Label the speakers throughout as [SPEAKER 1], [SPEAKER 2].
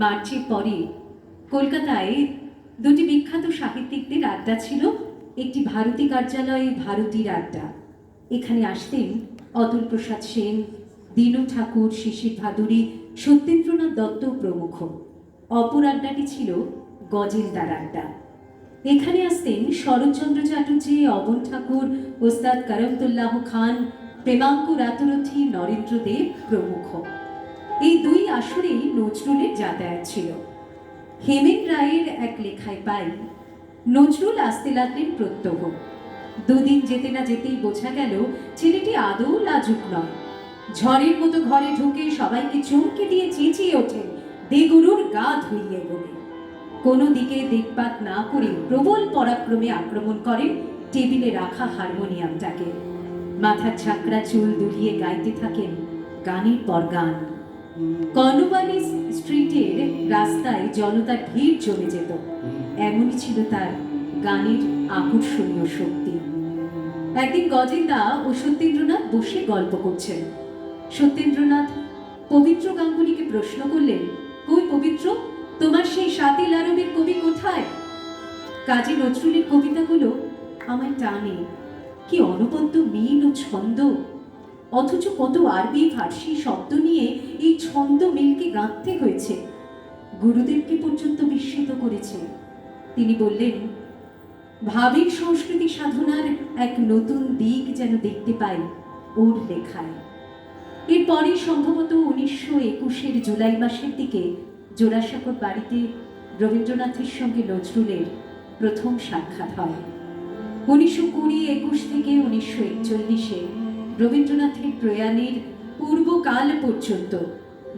[SPEAKER 1] মার্চের পরে কলকাতায় দুটি বিখ্যাত সাহিত্যিকদের আড্ডা ছিল, একটি ভারতী কার্যালয়ে ভারতীর আড্ডা। এখানে আসতেন অতুল প্রসাদ সেন, দীনু ঠাকুর, শিশির ভাদুরী, সত্যেন্দ্রনাথ দত্ত প্রমুখ। অপর আড্ডাটি ছিল গজেন্দার আড্ডা। এখানে আসতেন শরৎচন্দ্র চ্যাটার্জি অবন ঠাকুর, ওস্তাদ করমতুল্লাহ খান, প্রেমাঙ্কু রাতুরথী, নরেন্দ্র দেব প্রমুখ। এই দুই আসরেই নজরুলের যাতায়াত ছিল। হেমেন রায়ের এক লেখায় পাই, নজরুল আসতে লাগলেন প্রত্যহ। দুদিন যেতে না যেতেই বোঝা গেল, ছেলেটি আদৌ লাজুক নয়। ঝড়ের মতো ঘরে ঢুকে সবাইকে চমকে দিয়ে চেঁচিয়ে ওঠেন দেগুরুর গা ধুইয়ে বলে। কোনো দিকে দেখপাত না করে প্রবল পরাক্রমে আক্রমণ করেন টেবিলে রাখা হারমোনিয়ামটাকে। মাথার ঝাঁকড়া চুল দুলিয়ে গাইতে থাকেন গানের পর গান কর্নওয়ালি স্ট্রিটের রাস্তায় জনতার ভিড় জমে যেত। এমনই ছিল তার গানের আকর্ষণীয় শক্তি। একদিন গজেন্দা ও সত্যেন্দ্রনাথ বসে গল্প করছেন। সত্যেন্দ্রনাথ পবিত্র গাঙ্গুলিকে প্রশ্ন করলেন কই পবিত্র তোমার সেই সাতিল আরবের কবি কোথায়? কাজী নজরুলের কবিতাগুলো আমার টানে। কি অনবদ্য মিল ও ছন্দ। অথচ কত আরবি ফার্সি শব্দ নিয়ে এই ছন্দ মিলকে গাঁথতে হয়েছে। গুরুদেবকে পর্যন্ত বিস্মিত করেছে। তিনি বললেন, ভাবের সংস্কৃতি সাধনার এক নতুন দিক যেন দেখতে পাই ওর লেখায়। এরপরে সম্ভবত উনিশশো একুশের জুলাই মাসের দিকে জোড়াসাঁকোর বাড়িতে রবীন্দ্রনাথের সঙ্গে নজরুলের প্রথম সাক্ষাৎ হয়। উনিশশো কুড়ি একুশ থেকে উনিশশো একচল্লিশে রবীন্দ্রনাথের প্রয়াণের পূর্বকাল পর্যন্ত।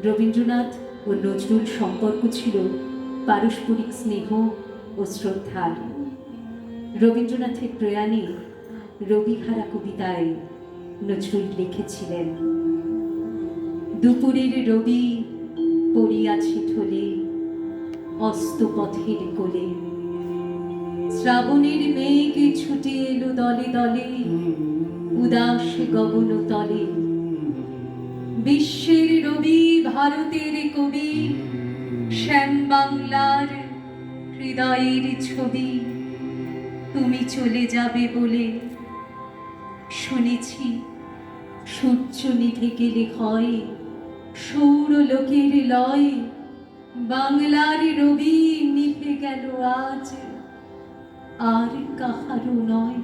[SPEAKER 1] রবীন্দ্রনাথ ও নজরুল সম্পর্ক ছিল পারস্পরিক স্নেহ ও শ্রদ্ধার। রবীন্দ্রনাথের প্রয়াণে রবিহারা কবিতায় নজরুল লিখেছিলেন, দুপুরের রবি পড়িয়াছে ঢোলে অস্তপথের কোলে। শ্রাবণের মেঘ ছুটে এলো দলে দলে। উদাস গগন তলে। বিশ্বের রবি, ভারতের কবি শ্যাম বাংলার হৃদয়ের ছবি। তুমি চলে যাবে বলে শুনেছি, সূর্য নিভে গেলে হয় সৌর লোকের লয় বাংলার রবি নিভে গেল আজ। আর কাহারও নয়।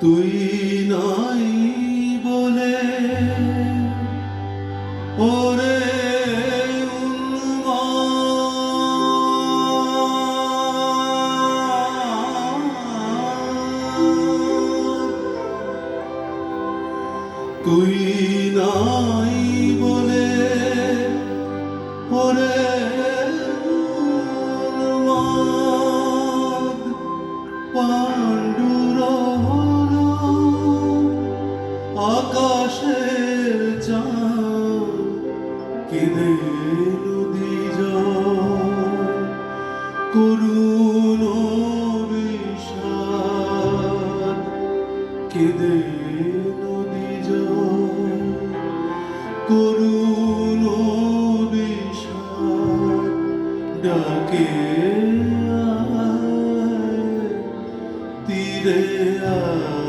[SPEAKER 2] তুই নাই বলে ওরে। তুই করুণ বিষাদ কেঁদে নদী করুণ বিষাদ ডাকে তীরে আয়,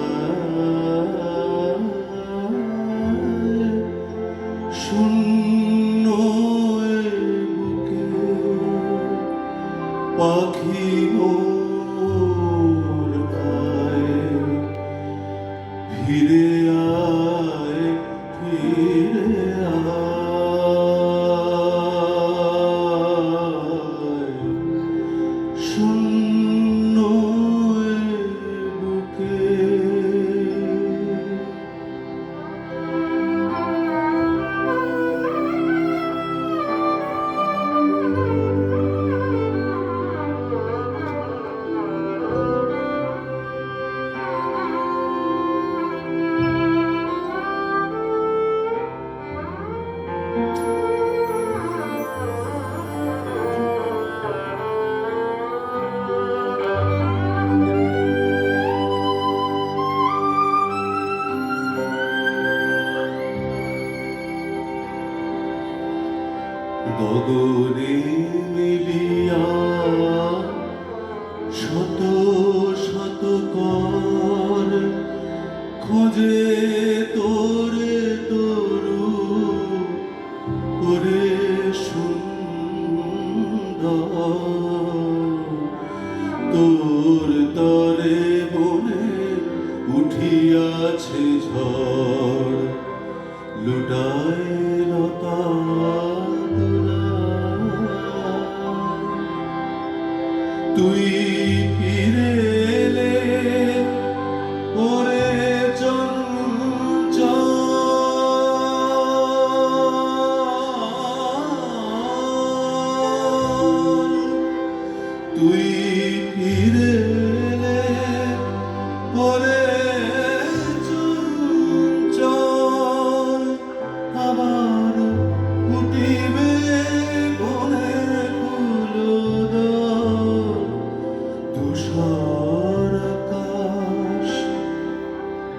[SPEAKER 2] পাখি মোর গগনে মিলিয়া শত শত কর খুঁজে তোরে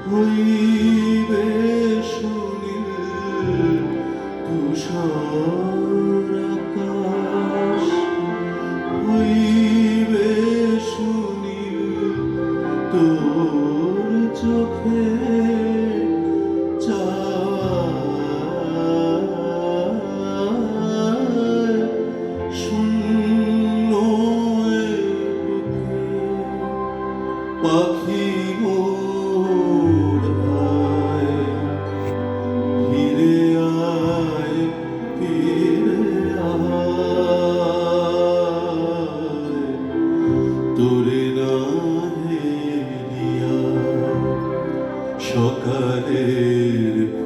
[SPEAKER 2] হইবে সুনীল তুষার আকাশ হইবে সুনীল তোর চোখে পাখি গো সকালের